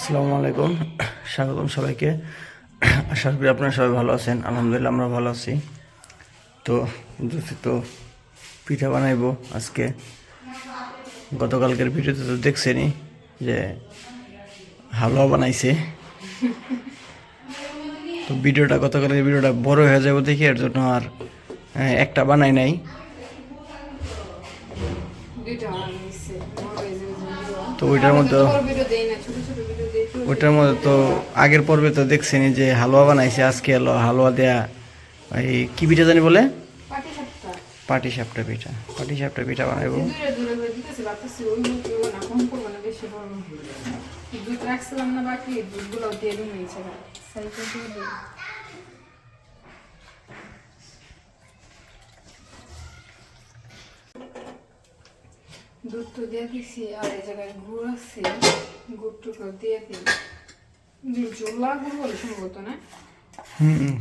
আসসালামু আলাইকুম। স্বাগতম সবাইকে। আশা করি আপনারা সবাই ভালো আছেন। আলহামদুলিল্লাহ, আমরা ভালো আছি। তো তো পিঠা বানাইবো আজকে। গতকালকের ভিডিওতে তো দেখছেনই যে হালুয়া বানাইছে। তো ভিডিওটা, গতকালের ভিডিওটা বড় হয়ে যাবে দেখি, এর জন্য আর একটা বানাই নাই দুইটা বানিয়েছে বড় এই যে ভিডিও তো ওইটার মধ্যে ওইটার মধ্যে তো আগের পর্বে তো দেখছেনই যে হালুয়া বানাইছে আজকে হলো হালুয়া দেয়া এই কি পিঠা জানি বলে? পাটি সাপটা। পিঠা পাটি সাপটা পিঠা বানাইবো দুধ রাখছিলাম না বাকি দুধগুলো দিয়ে দিন নিয়েছে সাইকেল দিয়ে দিই দুধ তো দিয়ে দিছি আর এই জায়গায় গুড় আছে গুড় টুকরো দিয়ে দিই। জোলা গুড় বলে সম্ভবত না? হুম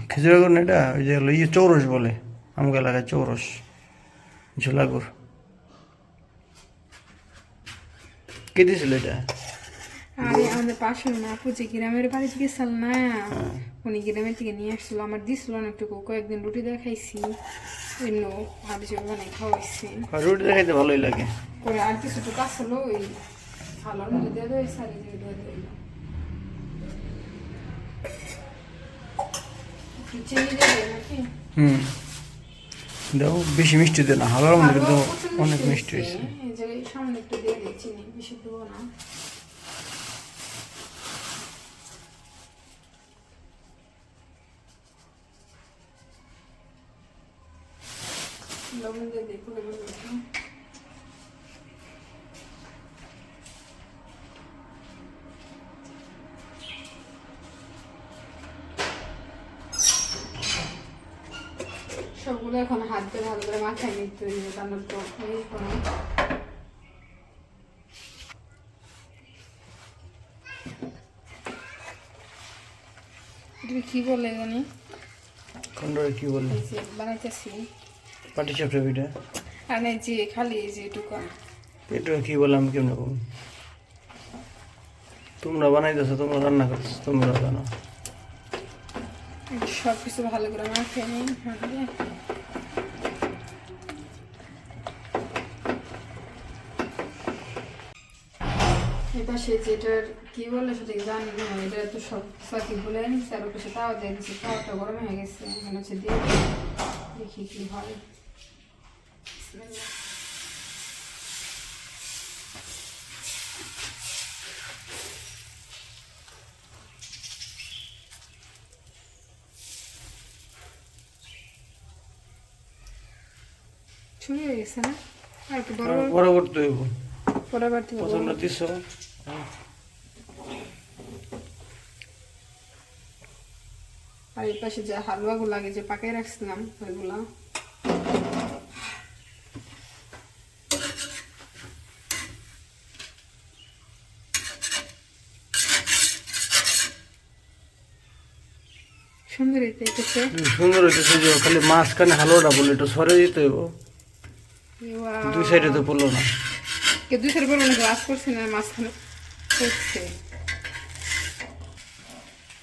গুড় না এটা? ওই যে ইয়ে চৌরস বলে। আমাকে চৌরস ঝোলা গুড়। কে দিয়েছিল এটা? আরে আমাদের পাশের না পুজো গ্রামের বাড়িতে গেছিল না উনি গ্রামের থেকে নিয়ে আসছিল আমার দিছিল অনেকটুকু কয়েকদিন রুটি দিয়ে বানাই খাওয়াইছি। রুটি দেখাইতে ভালোই লাগে। পরে আর কিছু ওই ভালোর মধ্যে দেয় সারি দিয়ে দিয়ে হুম। দেখো বেশি মিষ্টি দেয় না হালার মধ্যে কিন্তু অনেক মিষ্টি হয়েছে। সামনে একটু দিয়ে দিই চিনি বেশি দেবো না। লবণ দিয়ে সবগুলো এখন হাত দিয়ে ভালো করে মাথায় নিতে হইবে তাহলে তো এই কোনো এটা কি বলে জানি? কি বলে বানাইতেছি। পাটি সাপটা পিঠা এই যে খালি যে এটুকু এটা কি বলে আমি কেমন বলব? তোমরা বানাইতেছো তোমরা রান্না করতেছো তোমরা জানো। সব কিছু ভালো করে মাখিয়ে নিই হাত দিয়ে এপাশে যেটার কি বলে সেটা জানি না এটা তো সব সাকি বলে নিচ্ছে আর ওপাশে তাও দেখছি তাওয়াটা গরম হয়ে গেছে এখন হচ্ছে দিয়ে দেখি কি হয়। বিসমিল্লাহ। গেছে না? আর একটু বড় বড় বড়? করতে হইব। পরবর্তী দিছো আর এই পাশে যে হালুয়াগুলো আগে যে পাকাই রাখছিলাম ওইগুলা। সুন্দর হইতে হইতেছে। সুন্দর হইতেছে যে খালি মাঝখানে হালুয়াটা বলে একটু সরে দিতে হইব। দুই সাইডে তো পড়ল না। কে দুই সাইড বলব না গ্লাস করছি না মাঝখানে করছে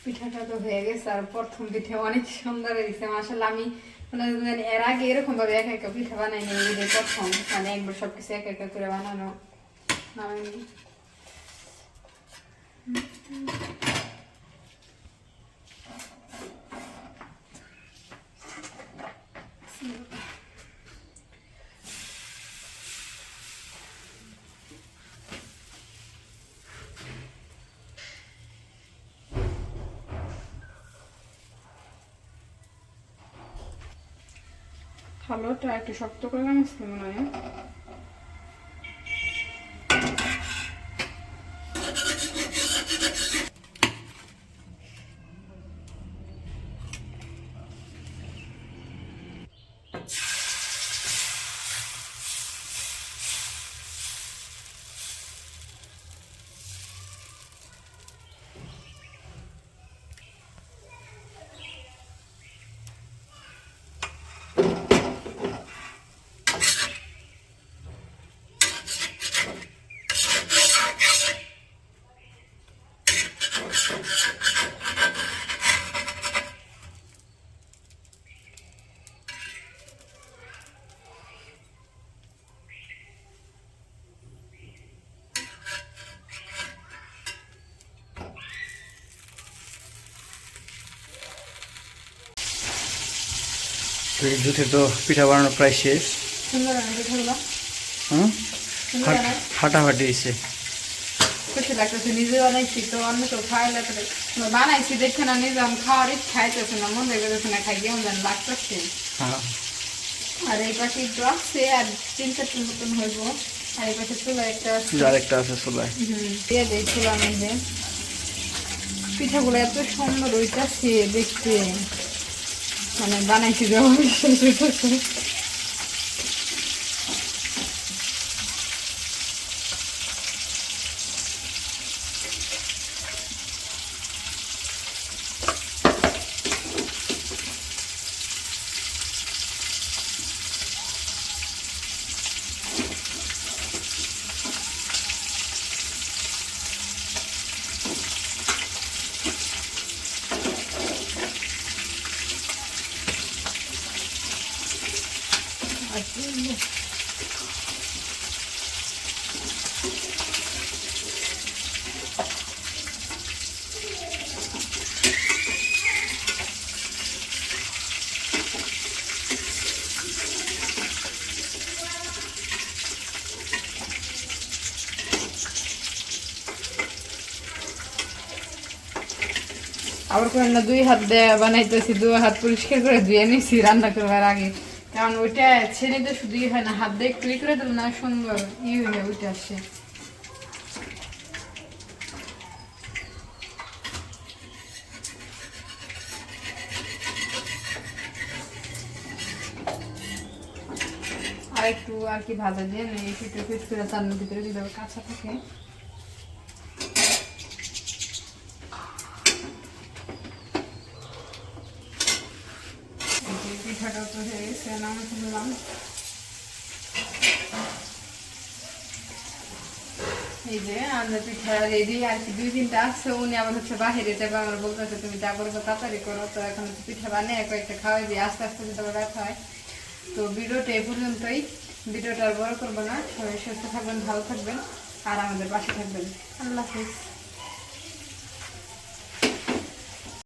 পিঠাটা তো হয়ে গেছে আর প্রথম পিঠে অনেক সুন্দর হয়েছে মাসাল্লাহ আমি মানে এর আগে এরকম ভাবে একা একা পিঠা বানাইনি এই প্রথম। মানে একবার সবকিছু একা একা করে বানানো নামাইনি ভালোটা একটু শক্ত করে নামাইছিল মনে হয়। এই তো পিঠা বানানো প্রায় শেষ। হুম? ফাটাফাটি হয়েছে। খুশি লাগতেছে নিজে বানাইছি তো অন্য কেউ খাওয়াইলে বানাইছি দেখে না নিজে আমি খাওয়ার খাইতেছে না মনে করতেছে না খাই কেমন যেন লাগতেছে। হ্যাঁ। আর এই পাশে একটু আর তিন চারটে মতন হইব। আর এই পাশে চুলা একটা আছে। যার একটা আছে চুলায়। দিয়ে মধ্যে। পিঠাগুলো এত সুন্দর হইতাছে দেখতে। মানে বানাইছি যখন আবার করে না দুই হাত দেয়া বানাইতেছি, দুই হাত পরিষ্কার করে ধুয়ে নিছি, রান্না করবার আগে। কারণ ওইটা ছেড়ে শুধু ইয়ে হয় না, হাত দিয়ে একটু করে না সুন্দর ই হয়ে ওইটা আসে। আর একটু আর কি ভাজা দিয়ে নেই, একটু পিস করে তার ভিতরে যদি কাঁচা থাকে। তো হয়ে গেছে নামে এই যে আমরা পিঠা রেডি আর কি দুই আছে, উনি হচ্ছে বাহিরে যাবে আমার তুমি যা করব তাড়াতাড়ি করো। তো এখন পিঠা বানিয়ে কয়েকটা খাওয়াই দিয়ে আস্তে আস্তে যদি আবার হয়। তো ভিডিওটা এই পর্যন্তই। ভিডিওটা আর বড় করব না। সবাই সুস্থ থাকবেন, ভালো থাকবেন, আর আমাদের পাশে থাকবেন। আল্লাহ হাফিজ।